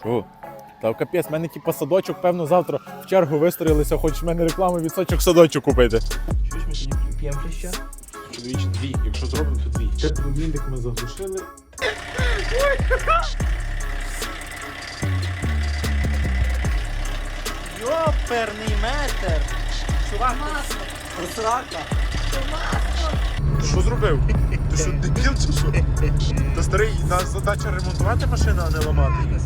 Що? Та в капець, в мене типу садочок, певно, завтра в чергу вистроїлися, хочеш в мене рекламу від сочок садочок купити. Чуєш, ми тоді п'ємо ще? Чоловіче, дві. Якщо зробимо, то дві. Тепловільник ми заглушили. Йоперний метр! Чувак, просрака! Ти що зробив? Ти що дебіл чи що? Та старий, нас задача ремонтувати машину, а не ламати.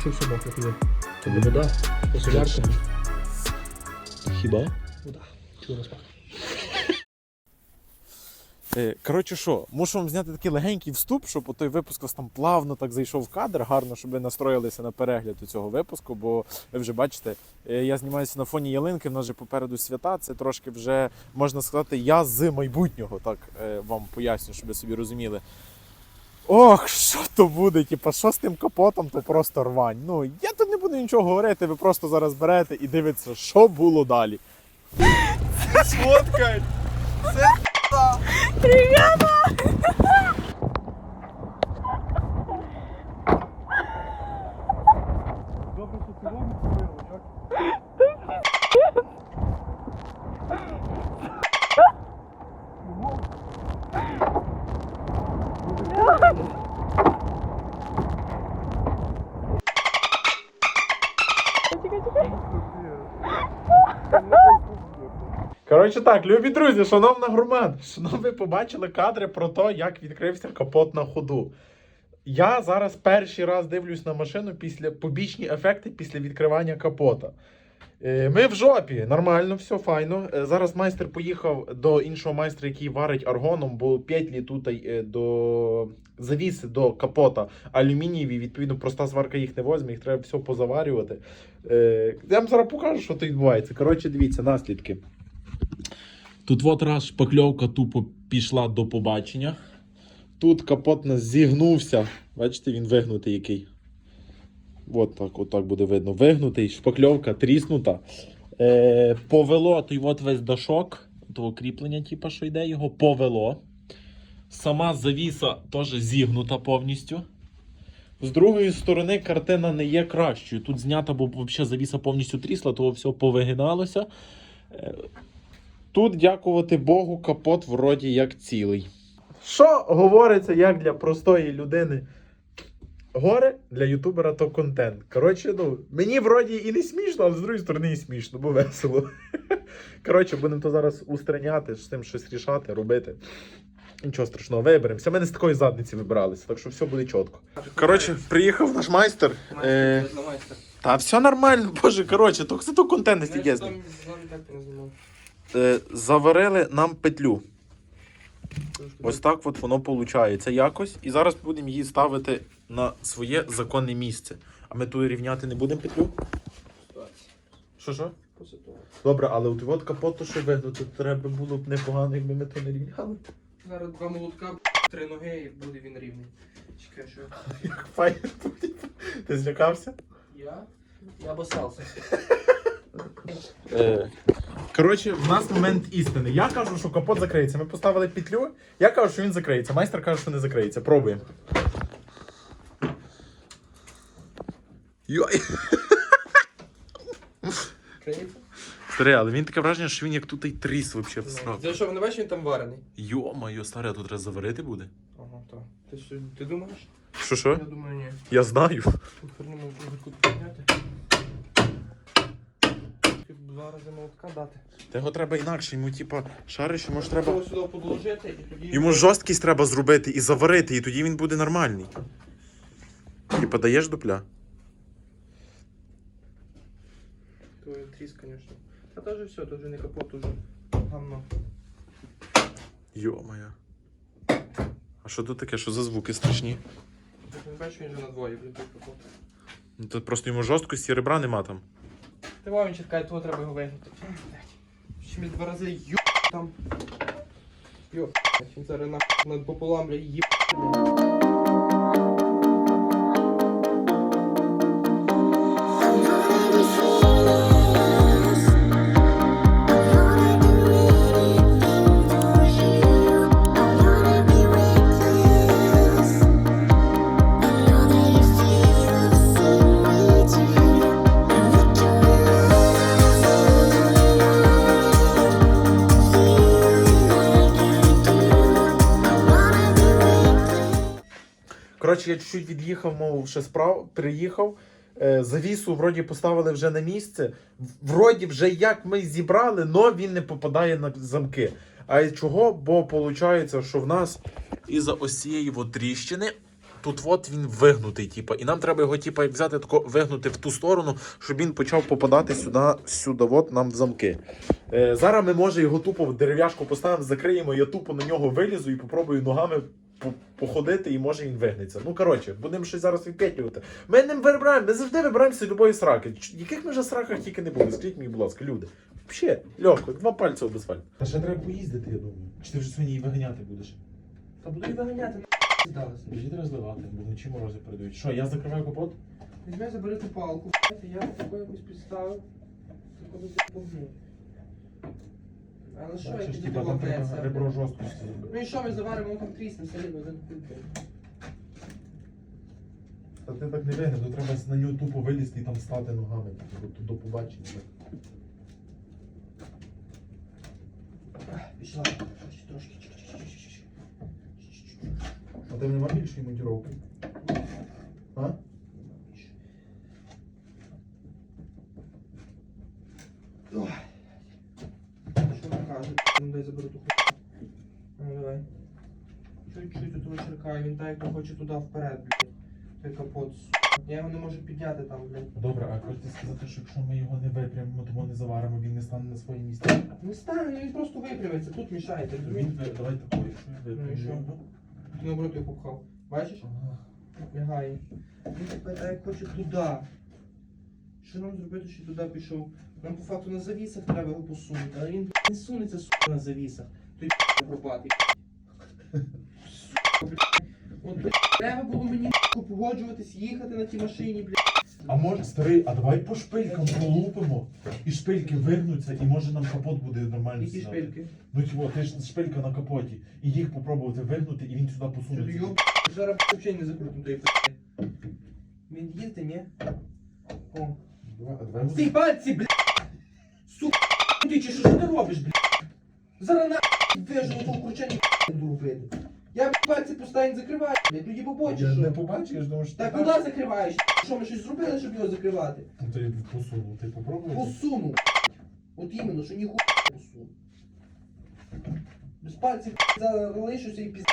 Що все мокро туди? Це не вода, це. Хіба? Вода. Чого розпак? Е, Коротше, що, мушу вам зняти такий легенький вступ, щоб той випуск ось там плавно так зайшов в кадр. Гарно, щоб ви настроїлися на перегляд у цього випуску, бо ви вже бачите, е, я знімаюся на фоні ялинки, в нас же попереду свята. Це трошки вже можна сказати, я з майбутнього, так е, вам поясню, щоб ви собі розуміли. Ох, що то буде? Типа, що з тим капотом, то просто рвань. Ну, я тут не буду нічого говорити, ви просто зараз берете і дивитеся, що було далі. Сфоткай! Добре, що ти вирвав, Коротше так, любі друзі, шановна громада, шановні ви побачили кадри про те, як відкрився капот на ходу. Я зараз перший раз дивлюсь на машину після побічні ефекти після відкривання капота. Е, Ми в жопі, нормально, все файно. Е, Зараз майстер поїхав до іншого майстра, який варить аргоном, бо петлі тут е, до завіси до капота алюмінієві. Відповідно, проста сварка їх не возьме, їх треба все позаварювати. Я вам зараз покажу, що тут відбувається. Коротше, дивіться, наслідки. Тут от раз шпакльовка тупо пішла до побачення. Тут капот нас зігнувся. Бачите, він вигнутий який. От так, от так буде видно. Вигнутий, шпакльовка тріснута. Е, повело той от весь дашок, того кріплення, типу, що йде, його повело. Сама завіса теж зігнута повністю. З другої сторони, картина не є кращою. Тут знята, бо взагалі завіса повністю трісла, того все повигиналося. Тут, дякувати Богу, капот вроді як цілий. Що говориться як для простої людини? Горе для ютубера то контент. Коротше, ну, мені вроді і не смішно, але з другої сторони і смішно, бо весело. Коротше, будемо то зараз устраняти, з цим щось рішати, робити. Нічого страшного, виберемося. Ми не з такої задниці вибиралися, так що все буде чітко. Коротше, приїхав наш майстер. Е, та все нормально, боже, коротше, то то контент стільки. Е, заварили нам петлю. Ось так от воно виходить якось. І зараз будемо її ставити на своє законне місце. А ми тут рівняти не будемо петлю? Що що? Добре, але от от капот, то що вигнути, треба було б непогано, якби ми то не рівняли. Зараз два молотка, три ноги і буде він рівний. Чекай, що Як файно буде. Ти злякався? я? Я босався. Е, Коротше, в нас момент істини. Я кажу, що капот закриється. Ми поставили петлю, я кажу, що він закриється. Майстер каже, що не закриється. Пробуємо. Йой. Старе, але він таке враження, що він як тут і тріс вообще в срок. Ти що, не бачиш, він там варений? Йо-моє, старе, а тут треба заварити буде. Ага, так. Ти, що, ти думаєш? Що що? Я думаю, ні. Я знаю. Рази дати. Та його треба інакше, йому типа шариш, йому ж треба. Треба сюди подложити і тоді... Йому жорсткість треба зробити і заварити, і тоді він буде нормальний. Типа даєш дупля? То тріс, звісно. А то вже все, то вже не капот, уже гамно. Йо-моє. А що тут таке? Що за звуки страшні? Ти не бачиш, він вже на двоє, блін, той капот. Ну, Тут просто йому жорсткості ребра нема там. Ти вам чекає, того треба його вигнути. Ще мені два рази йо там. Йо, він зараз на над пополам, блядь, їб. Коротше, я чуть-чуть від'їхав, мов ще справ, приїхав. Е, Завісу вроді поставили вже на місце. Вроді вже як ми зібрали, но він не попадає на замки. А чого? Бо виходить, що в нас із-за ось цієї тріщини. Тут от він вигнутий, типу, і нам треба його типу, взяти тако вигнути в ту сторону, щоб він почав попадати сюди, сюди, от нам в замки. Е, зараз ми може його тупо в дерев'яшку поставимо, закриємо, я тупо на нього вилізу і попробую ногами походити, і може він вигнеться. Ну коротше, будемо щось зараз відпетлювати. Ми не вибираємо, ми завжди вибираємося з любої сраки. Яких ми вже сраках тільки не були, скажіть мені, будь ласка, люди. Взагалі, легко, два пальці об асфальт. Та ще треба поїздити, я думаю. Чи ти вже сьогодні її виганяти будеш? Та буду і виганяти, на здалося. Тоді треба зливати, бо вночі морози передають. Що, я закриваю капот? Візьми, забери ту палку, я таку якусь підставив. Таку погну. Але що, Бачиш, як типа, там треба ребро жорсткості зробити. Ну і що ми заваримо, там трісне, все рівно один кульки. Та ти так не вигне, то треба на нього тупо вилізти і там стати ногами, типу, до, до побачення. Пішла, ще трошки. Чик-чик-чик-чик-чик. А тебе нема більшої монтіровки? А? Ой. Що вона каже? Ну дай заберу ту хуйню. Ну давай. Чуть-чуть тут черкаю, він хоче туди вперед, блядь. Той капот. Я його не можу підняти там, блядь. Добре, а хочете сказати, що якщо ми його не випрямимо, тому не заваримо, він не стане на своє місце? Не стане, він просто випрямиться, тут мішаєте, Він розумієш? ви- давай такою, якщо я Ну і що? Ти наоборот його попхав. Бачиш? Ага. Лягає. Він тепер так як хоче туди. Що нам зробити, що туди пішов? Нам по факту на завісах треба його посунути, але він не сунеться сука на завісах. Той пропати. От блядь, треба було мені погоджуватись, їхати на тій машині, блядь. А може, старий, а давай по шпилькам полупимо, і шпильки вигнуться, і може нам капот буде нормально Які сідати. шпильки? Ну чого, ти ж шпилька на капоті, і їх попробувати вигнути, і він сюди Що ти посунеться. зараз взагалі не закрутим той блядь. Він їздить, ні? О. Давай, а давай Стій пальці, блядь! Сука, ти чи що ж ти робиш, блядь? Зараз на вижу на тому крученні буду робити. Я блядь, пальці постійно закриваю, блядь, тоді побачиш. Я ж не побачив, я ж думав, що Та ти куди закриваєш? Що ми щось зробили, щоб його закривати? Ну, Ти посунув, ти попробуй. Посуну. блядь. От іменно, що ніхуя не посуну. Без пальців блядь, залишуся і піз...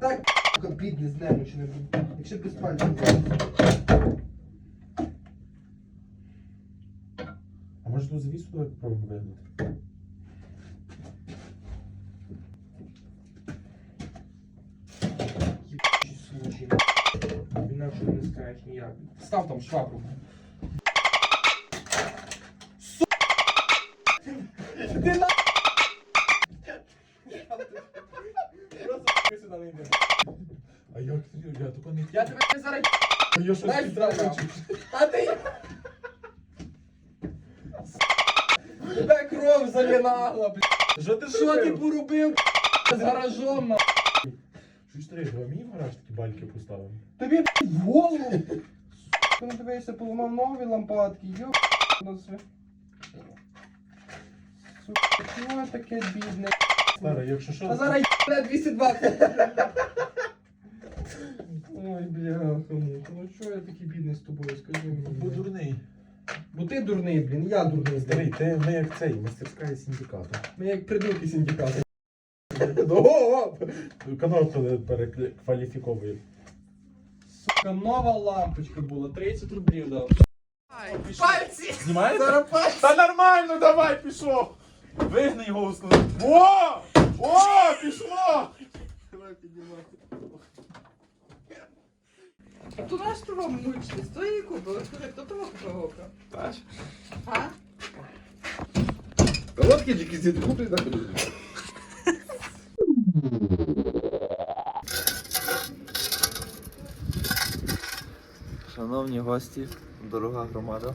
Так, сука, бідний з немочі не буду. Якщо без пальців. А може ту завісу давай Інакше не скажеш ніяк. Став там швабру. Ти на... Просто сюди не йди. А як ти? Я тако не Я тебе зараз... А я щось Дай підтримую. сюди. А ти... Тебе кров залінала, блядь. Що ти Що ти зробив? поробив з гаражом, на? Що ж ти, давай мені в гараж такі бальки поставимо. Тобі нові лампадки, йоп. на све- Сука, таке бідне? Стара, якщо що... А зараз бля 220. Ой, бля, ну чого я такий бідний з тобою, скажи мені. Бо дурний. Бо ти дурний, блін, я дурний. Старий, ти ми як цей, мастерська із синдикату. Ми як придурки синдикату. Ого! Канал перекваліфіковує. Сука, нова лампочка була, 30 рублів дав. Пальці! Знімаєте? Зараз пальці! Та нормально, давай, пішов! Вигни його у склад. О! О, пішло! Давай піднімай. А то наш того мучили, з твоєї купили, скажи, хто того купив гока? Так. А? Колодки тільки ці куплі так будуть. Шановні гості, дорога громада.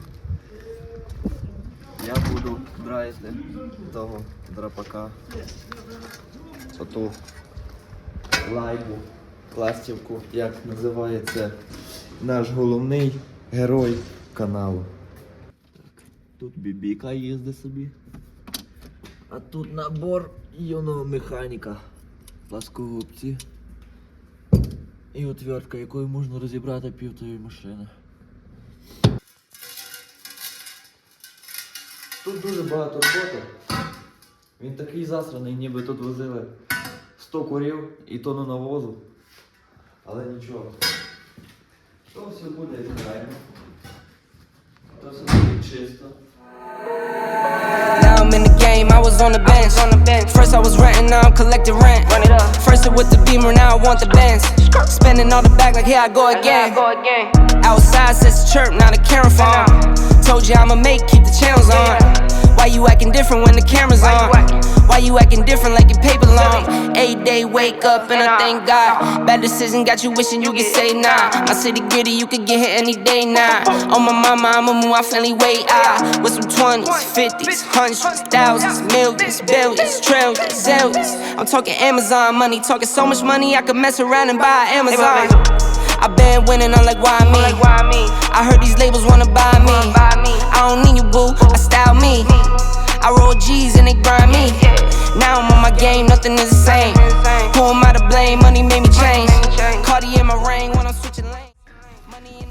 Я буду драйти того драпака. Оту лайбу, пластівку, як називається наш головний герой каналу. Тут бібіка їздить собі. А тут набор юного механіка. Пласкогубці. І отвертка, якою можна розібрати пів машини. Тут дуже багато роботи. Він такий засраний, ніби тут возили 100 курів і тонну навозу. Але нічого. То все буде ідеально. То все буде чисто. Now I'm in the game, I was on the bench. First I was renting, now I'm collecting rent. Run it up. First it with the beamer, now I want the Benz. Spending all the bag like here I go again. Outside says chirp, now the camera phone. Told you I'ma make, keep the channels on. Why you acting different when the camera's on? Why you acting different like your paper long? Eight day wake up and I thank God. Bad decision got you wishing you could say nah. My city gritty, you could get hit any day now. On my mama, I'ma move my family way out. With some 20s, 50s, hundreds, thousands, millions, billions, trillions, zillions. I'm talking Amazon money, talking so much money I could mess around and buy Amazon. I been winning, I'm like, why me? I heard these labels wanna buy me. I don't need you, boo, I style me. I roll G's and they grind me. Now I'm on my game, nothing is the same. Who am I to blame? Money made me change. Cardi in my ring when I'm switching lanes.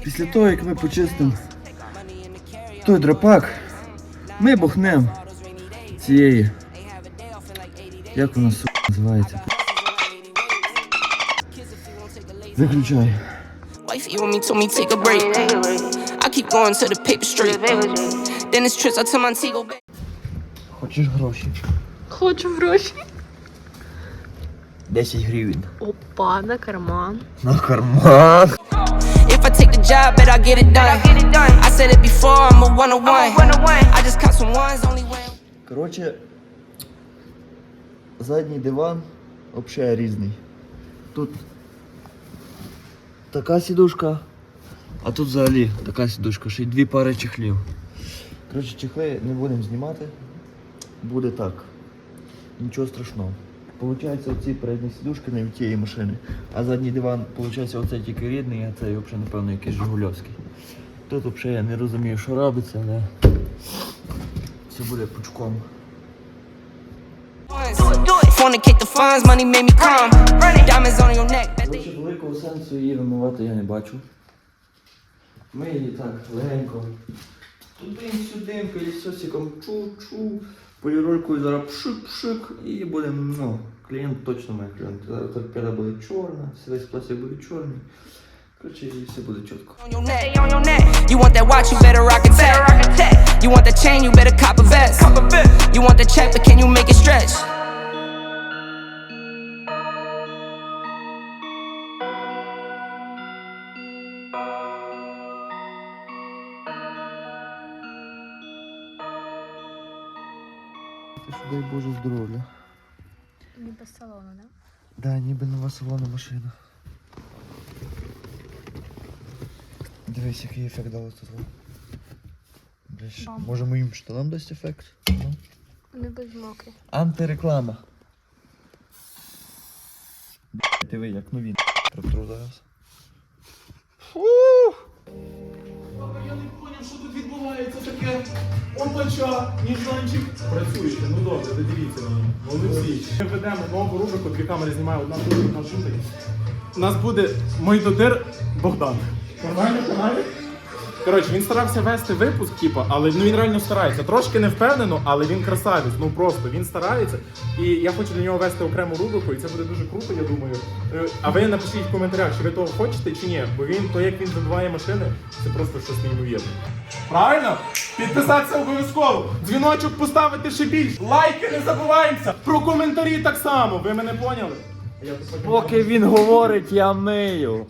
Після того, як ми почистимо той драпак, ми бухнем цієї. Як вона сука називається? Виключай. Wifey on me told me take a break. I keep going to the paper street. Then it's trips out to Montego Bay. Хочеш гроші? Хочу гроші. 10 гривень. Опа, на карман. На карман. If I take the job, bet I'll get it done. I said it before, I'm a one on one. I just caught some ones, only when. Коротше, задній диван взагалі різний. Тут така сідушка, а тут взагалі така сідушка, ще й дві пари чехлів. Коротше, чехли не будемо знімати. Буде так. Нічого страшного. Получається, оці передні сідушки не в тієї машини, а задній диван, виходить, оцей тільки рідний, а цей взагалі, напевно, якийсь Жигульовський. Тут взагалі я не розумію, що робиться, але все буде пучком. Fornicate the funds, money made me come. Diamonds on your neck, bet великого сенсу її вимивати я не бачу. Ми її так легенько. Туди-сюдинка і сосиком чу-чу. Поліролькою зараз пшик-пшик і будемо, ну, клієнт точно має клієнт. Зараз торпеда буде чорна, весь пластик буде чорний. Коротше, і все буде чітко. You want that watch, you better rock a tech. You want that chain, you better cop a vest. You want the check, but can you make it stretch? Дай Боже здоров'я. Не без салону, да? Да, ніби нова салона машина. Дивись, який ефект дало тут. Ж, Бам. може моїм штанам дасть ефект? Ну. Не без мокрі. Антиреклама. Диви, як нові протру зараз. Я що тут відбувається таке. Опача, ніжанчик. Працюєте, ну добре, ви дивіться. Молодці. Ми ведемо нову рубрику, дві камери знімає одна тут, одна тут. У нас буде Мойдодир Богдан. Нормально, каналі? Коротше, він старався вести випуск, типу, але ну він реально старається. Трошки не впевнено, але він красавець. Ну просто він старається. І я хочу для нього вести окрему рубрику, і це буде дуже круто, я думаю. Е, А ви напишіть в коментарях, чи ви того хочете, чи ні. Бо він, то як він забиває машини, це просто щось неймовірне. Правильно? Підписатися обов'язково. Дзвіночок поставити ще більше. Лайки не забуваємося. Про коментарі так само. Ви мене поняли? Я Поки він говорить, я мию.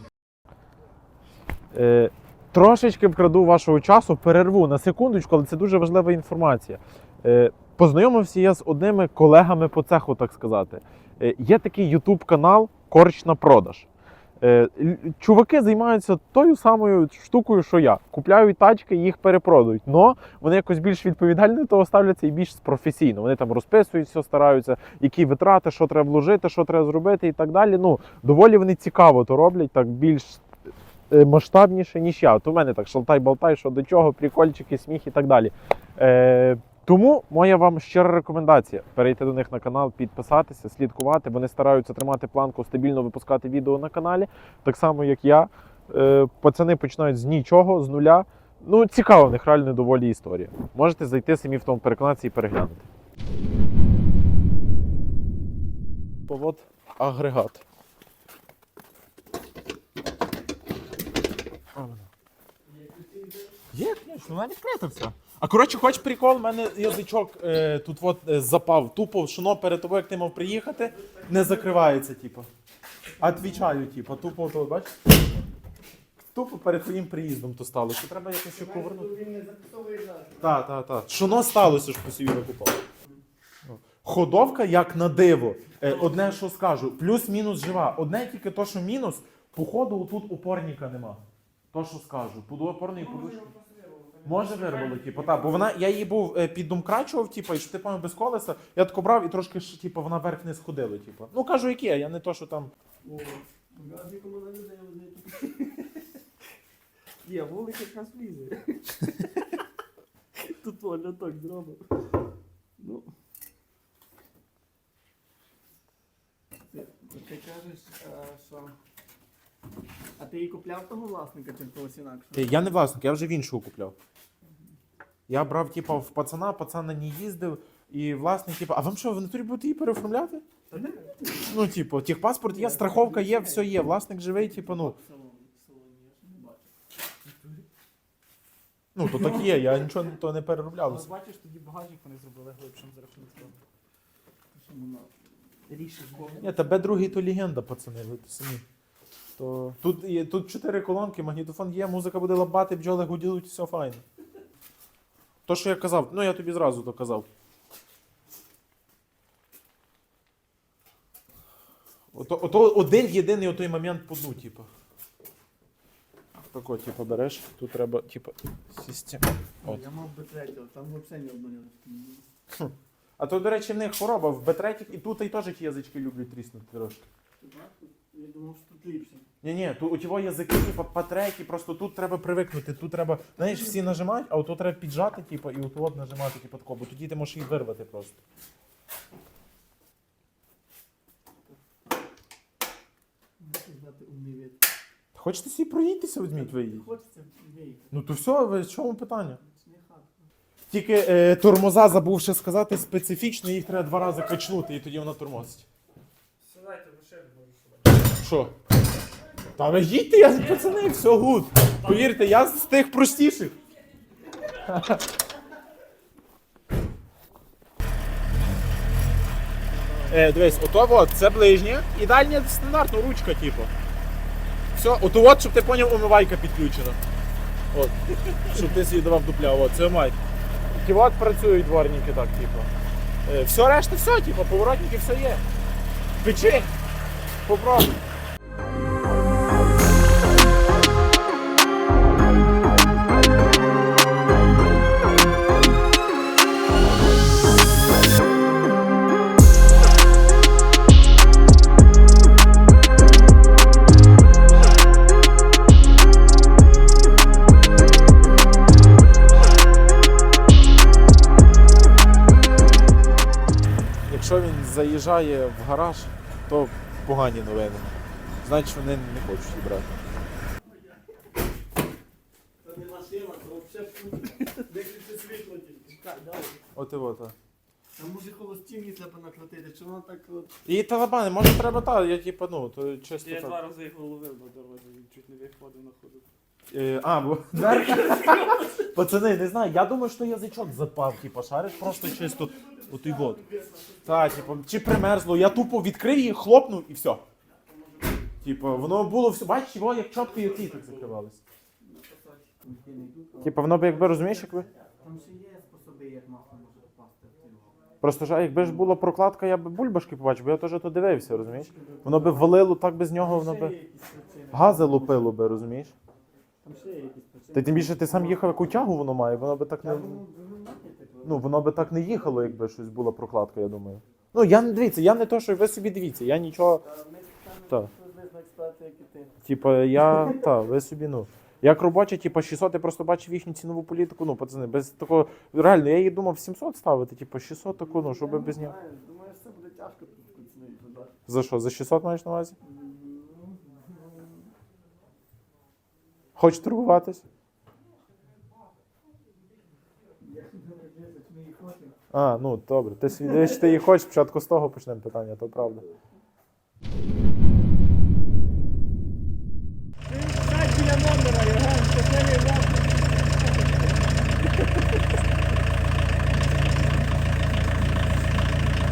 Е, трошечки вкраду вашого часу, перерву на секундочку, але це дуже важлива інформація. Е, познайомився я з одними колегами по цеху, так сказати. Е, є такий YouTube канал Корч на продаж. Е, чуваки займаються тою самою штукою, що я. Купляють тачки, їх перепродають. Но вони якось більш відповідально до того ставляться і більш професійно. Вони там розписують, стараються, які витрати, що треба вложити, що треба зробити і так далі. Ну, доволі вони цікаво то роблять, так більш масштабніше, ніж я. От у мене так шалтай-болтай, що до чого, прикольчики, сміх і так далі. Е, Тому моя вам щира рекомендація перейти до них на канал, підписатися, слідкувати. Вони стараються тримати планку, стабільно випускати відео на каналі, так само як я. Е, Пацани починають з нічого, з нуля. Ну, цікава в них реально доволі історія. Можете зайти самі в тому переконатися і переглянути. Повод агрегат. Є, звісно, вона відкрита вся. А коротше, хоч прикол, в мене язичок е, тут от е, запав. Тупо шуно перед тобою, як ти мав приїхати, не закривається, типу. Отвічаю, типу, тупо то, бачиш? Тупо перед твоїм приїздом то сталося. Треба якось ще повернути. Так, так, так. Шуно сталося ж по собі викупав. Ходовка як на диво. Е, Одне, що скажу, плюс-мінус жива. Одне тільки то, що мінус, походу тут упорника нема. То, що скажу. Буду опорний подушки. Може вирвало, типу, так. Бо вона, я її був е, піддумкрачував, типу, і щоб ти пам'ятав без колеса, я тако брав і трошки ж, типу, вона вверх не сходила, типу. Ну кажу, які, я не то, що там. Є, вулик якраз влізе. Тут так зробив. Ну. Ти, ти кажеш, а, що. А ти її купляв того власника чи когось інакшого? Е, Я не власник, я вже в іншого купляв. Я брав, типу, в пацана, пацан на ній їздив, і власник, типу, а вам що, в натурі будете її переоформляти? Та не Ну, типу, техпаспорт є, страховка є, все є, власник живий, типу, ну. в салоні. В салоні я ще не бачив. Ну, то так є, я нічого то не Але перероблявся. бачиш, тоді багажник вони зробили глибшим за рахунок того. Що. Ні, тебе другий то легенда, пацани, ви то самі. То тут, є, тут чотири колонки, магнітофон є, музика буде лабати, бджоли гуділуть, все файно. То, що я казав, ну я тобі зразу то казав. Ото, ото один єдиний отой момент по дну, типу. Тако, типу, береш, тут треба, типу, сісти. От. Я мав би третього, там взагалі не обманювати. А то, до речі, в них хвороба в бетретік, і тут і теж ті язички люблять тріснути трошки. Я думав, що тут ліпше. Ні, ні, тут у тього язики, типу, по треті, просто тут треба привикнути. Тут треба, знаєш, всі нажимають, а тут треба піджати, типу, і от от нажимати, типу, тако, бо тоді ти можеш їх вирвати просто. Знати умний. Хочете собі проїдьтеся, візьміть виїдіть? Хочеться віяти. Ну то все, ви в чому питання? Це не хат. Тільки е, тормоза забувши сказати специфічно, їх треба два рази качнути, і тоді вона тормозить. Що? Та ви їдьте, я пацани, все гуд. Повірте, я з тих простіших. Е, дивись, ото от, це ближнє. І дальня стандартна ручка, типу. Все, ото от, щоб ти поняв, умивайка підключена. От. Щоб ти собі давав дупля, от, це майк. Ті от працюють дворники так, типу. Е, все решта, все, типу, поворотники все є. Печи. Попробуй. Заїжджає в гараж, то погані новини. Значить вони не хочуть її брати. Це не машина, це взагалі виключи світло тільки. От і от. а. Там може холостівні треба накрутити, чи воно так от. І талабани, може треба так, я типу, ну, то чисто Я два так. рази його ловив на дорозі, він чуть не виходив на ходу. Е, а, бо. Пацани, не знаю, я думаю, що язичок запав, типу, шариш просто чисто от і от. Так, типу, чи примерзло, я тупо відкрив її, хлопнув і все. Типу, воно було все, бачиш, його як чопки і оці так закривались. Типу, воно би якби розумієш, якби. Там ще є способи, як масло може впасти в цього. Просто ж, а якби ж була прокладка, я би бульбашки побачив, бо я теж то дивився, розумієш? Воно би валило так без нього, воно би гази лупило би, розумієш? Там ще є якісь причини. Та тим більше ти сам їхав, яку тягу воно має, воно би так не. Та воно воно має таке. Ну, воно би так не їхало, якби щось була прокладка, я думаю. Ну, я не дивіться, я не то, що ви собі дивіться, я нічого. Та. Типа, я. Та, ви собі, ну. Як робоча, типу, 600, я просто бачив їхню цінову політику. Ну, пацани, без такого. Реально, я її думав 700 ставити, типу, 600 таку, ну, щоб без нього. Думаю, це буде тяжко тут ціни. За що? За 600 маєш на увазі? Хочеш торгуватись? А, ну добре. Ти свідомий, ти її хочеш, спочатку з того почнемо питання, то правда.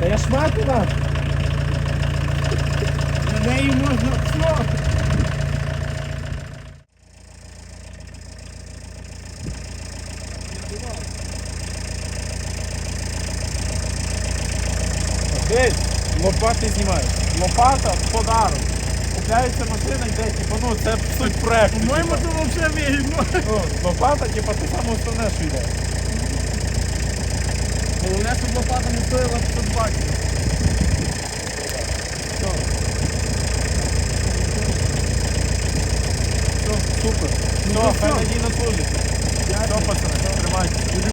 Та я шмату дам. На неї можна все. Десь лопати знімають. Лопата в подарок. Купляється машина, йде, типу, ну це суть проекту. По-моєму, це взагалі вигідно. Ну, лопата, типу, це саме основне, що йде. Головне, щоб лопата не стоїла 500 баксів. Все, супер. Все, хай надійно служить. Все, пацани, тримайте.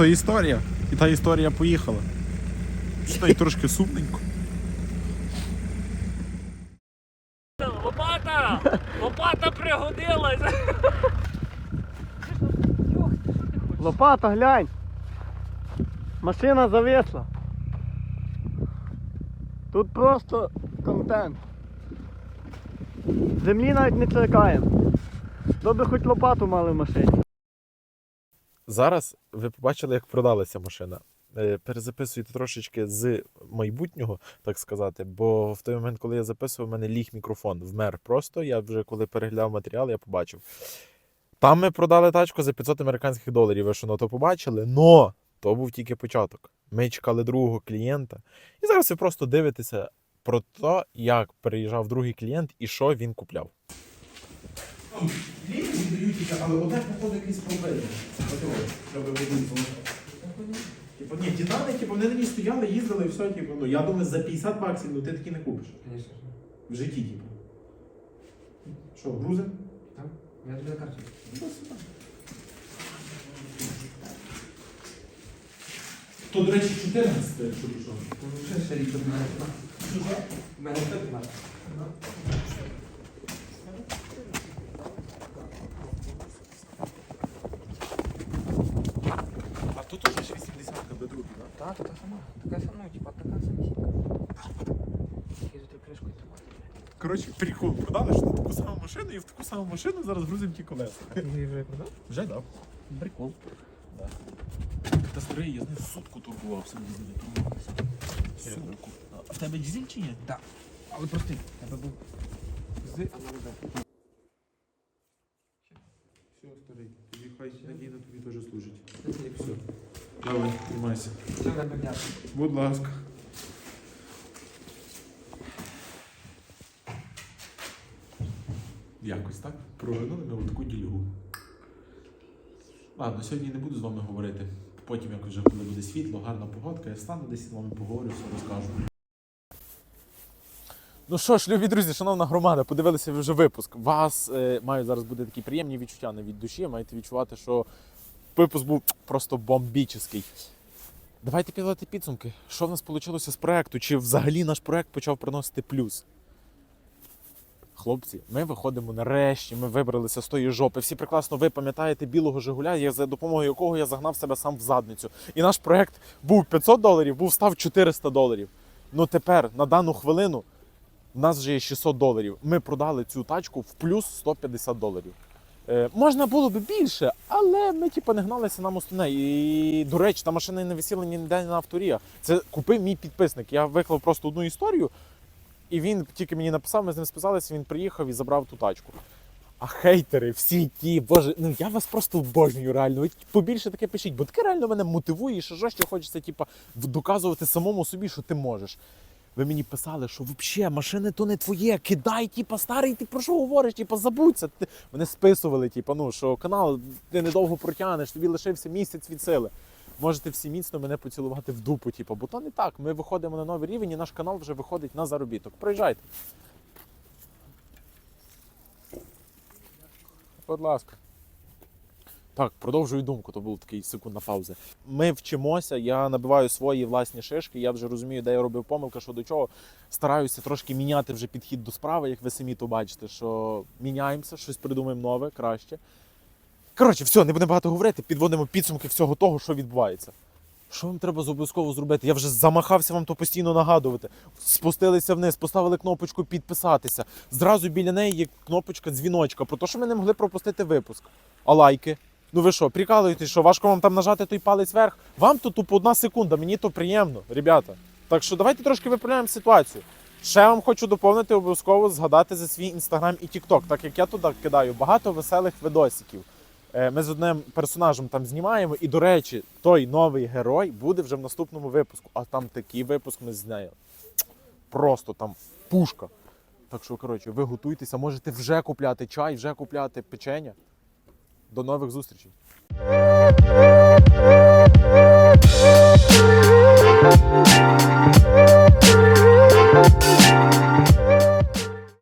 То історія. І та історія поїхала. Що й трошки сумненько. Лопата! Лопата пригодилась! Лопата, глянь. Машина зависла. Тут просто контент. Землі навіть не торкаємо. То хоч лопату мали в машині. Зараз ви побачили, як продалася машина. Е, Перезаписуйте трошечки з майбутнього, так сказати, бо в той момент, коли я записував, в мене ліг мікрофон вмер просто. Я вже коли переглядав матеріал, я побачив. Там ми продали тачку за 500 американських доларів. Ви що на то побачили? Но то був тільки початок. Ми чекали другого клієнта. І зараз ви просто дивитеся про те, як приїжджав другий клієнт і що він купляв ліки віддаються, але одне походить якісь проблеми. Треба виділити. Типу, ні, титани, типу, вони на ній стояли, їздили і все, типу, ну, я думаю, за 50 баксів ну, ти такі не купиш. В житті, типу. Що, грузи? Так. Я тобі на. Ну, То, до речі, 14, якщо пішов. Ну, ще рік до мене. У мене 15. другий, так? Так, така сама. Така сама, ну, типа, така самісінька. Тільки за ту кришкою тримати. Коротше, прикол, продали ж на таку саму машину і в таку саму машину зараз грузимо ті колеса. Ти її вже продав? Вже дав. Прикол. Да. Та старий, я з ним сутку турбувався, не турбувався. Сутку. А в тебе дізель чи ні? Так. Але прости, тебе був з, а не без. Все, старий, тобі хай надійно тобі теж служить. Все. Давай, тримайся. Будь ласка. Якось так. Прожинули ми таку ділюгу. Ладно, сьогодні не буду з вами говорити. Потім, як вже коли буде світло, гарна погодка, я стану десь з вами поговорю, все розкажу. Ну що ж, любі друзі, шановна громада, подивилися ви вже випуск. Вас е, мають зараз буде такі приємні відчуття не від душі. Маєте відчувати, що випуск був просто бомбічний. Давайте підводити підсумки. Що в нас вийшло з проекту? Чи взагалі наш проект почав приносити плюс? Хлопці, ми виходимо нарешті, ми вибралися з тої жопи. Всі прекрасно ви пам'ятаєте білого Жигуля, за допомогою якого я загнав себе сам в задницю. І наш проект був 500 доларів, був став 400 доларів. Ну тепер, на дану хвилину, в нас вже є 600 доларів. Ми продали цю тачку в плюс 150 доларів. Е, можна було б більше, але ми типу, не гналися нам основне. І, до речі, та машина не висіла ніде на авторія. Це купив мій підписник. Я виклав просто одну історію, і він тільки мені написав, ми з ним списалися, він приїхав і забрав ту тачку. А хейтери, всі ті, боже, ну я вас просто обожнюю реально. Ви побільше таке пишіть, бо таке реально мене мотивує, і жорстче хочеться, типу, доказувати самому собі, що ти можеш. Ви мені писали, що взагалі машини то не твоє, кидай, типа, старий, ти про що говориш? Типа, забудься. Ти... Мене списували, типа, ну, що канал ти недовго протягнеш, тобі лишився місяць від сили. можете всі міцно мене поцілувати в дупу. Типу, бо то не так. Ми виходимо на новий рівень, і наш канал вже виходить на заробіток. Приїжджайте. Будь ласка. Так, продовжую думку, то був такий секундна пауза. Ми вчимося, я набиваю свої власні шишки, я вже розумію, де я робив помилки, що до чого. Стараюся трошки міняти вже підхід до справи, як ви самі то бачите, що міняємося, щось придумаємо нове, краще. Коротше, все, не будемо багато говорити, підводимо підсумки всього того, що відбувається. Що вам треба обов'язково зробити? Я вже замахався вам то постійно нагадувати. Спустилися вниз, поставили кнопочку підписатися. Зразу біля неї є кнопочка дзвіночка, про те, що ми не могли пропустити випуск. А лайки? Ну ви що, прикалуєтесь, що важко вам там нажати той палець вверх? Вам то тупо одна секунда, мені то приємно, ребята. Так що давайте трошки виправляємо ситуацію. Ще вам хочу доповнити обов'язково згадати за свій інстаграм і тікток, так як я туди кидаю багато веселих видосиків. Е, Ми з одним персонажем там знімаємо, і, до речі, той новий герой буде вже в наступному випуску. А там такий випуск ми з нею. Просто там пушка. Так що, коротше, ви готуйтеся, можете вже купляти чай, вже купляти печення. До нових зустрічей. Thank you.